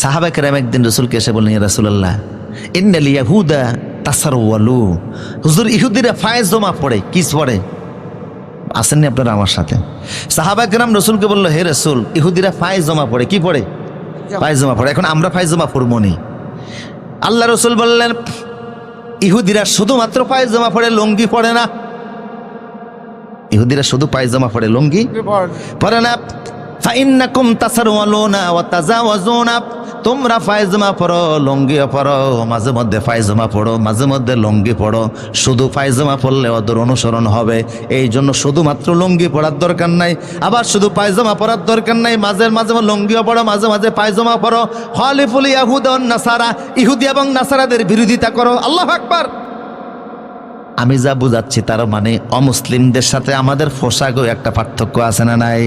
সাহাবাকেরাম একদিন রসুলকে এসে বললেন রাসুল্লাহ ইন্নাল ইয়াহুদা তাসার ওয়ালু হুজুর ইহুদিরা ফায়েজ জমা পড়ে কিস পড়ে? আসেননি আপনারা আমার সাথে? সাহাবাকেরাম রসুলকে বলল হে রসুল ইহুদিরা ফায়েজ জমা পড়ে কি পড়ে? ফায়েজ জমা পড়ে এখন আমরা ফায়েজ জমা পড়ব নি। আল্লাহ রসুল বললেন ইহুদিরা শুধুমাত্র পায়জামা পড়ে লুঙ্গি পড়ে না। ইহুদিরা শুধু পায়জামা পড়ে লুঙ্গি পড়ে না। ফাইন্নাকুম তাসারওয়ালুনা ওয়া তাজাওয়াজুনা। তোমরা ফায়জমা পড়ো, লুঙ্গিও পড়ো, মাঝে মধ্যে ফায়জমা পড়ো, মাঝে মধ্যে লুঙ্গি পড়ো। শুধু ফায়জমা পড়লে ওদের অনুসরণ হবে। এই জন্য শুধুমাত্র লুঙ্গি পড়ার দরকার নাই, আবার শুধু পায়জামা পড়ার দরকার নাই, মাঝে মাঝে লুঙ্গিও পড়ো, মাঝে মাঝে পায়জামা পড়ো। হলিফুল ইয়াহুদ নাসারা, ইহুদি এবং নাসারাদের বিরোধিতা করো। আল্লাহ আকবার। আমি যা বুঝাচ্ছি তার মানে অমুসলিমদের সাথে আমাদের পোশাকও একটা পার্থক্য আছে না নাই?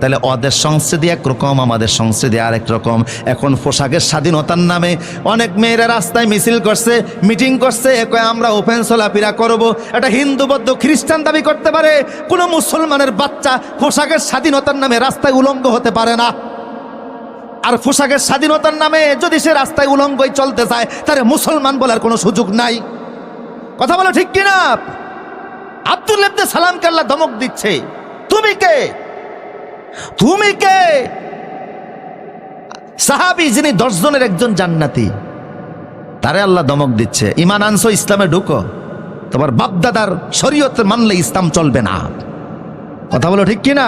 তাহলে ওদের সংস্কৃতি একরকম আমাদের সংস্কৃতি আরেক রকম। এখন পোশাকের স্বাধীনতার নামে অনেক মেয়েরা রাস্তায় মিছিল করছে, মিটিং করছে, এ কয়, আমরা ওপেন চলাফেরা করব। এটা হিন্দু, বৌদ্ধ, খ্রিস্টান দাবি করতে পারে, কোনো মুসলমানের বাচ্চা পোশাকের স্বাধীনতার নামে রাস্তায় উলঙ্গ হতে পারে না। আর পোশাকের স্বাধীনতার নামে যদি সে রাস্তায় উলঙ্গই চলতে চায়, তাহলে মুসলমান বলার কোনো সুযোগ নাই। কথা বলো ঠিক কিনা? আব্দুল ইবনে সালামকে আল্লাহ ধমক দিচ্ছে? তুমি কে? তুমি কে? সাহাবি যিনি দশ জনের একজন জান্নাতি, তারে আল্লাহ দমক দিচ্ছে। ইমান আনসো ইসলামে ঢুকো। তোমার বাপদাদার শরীয়তে মানলে ইসলাম চলবে না। কথা বলো ঠিক কিনা?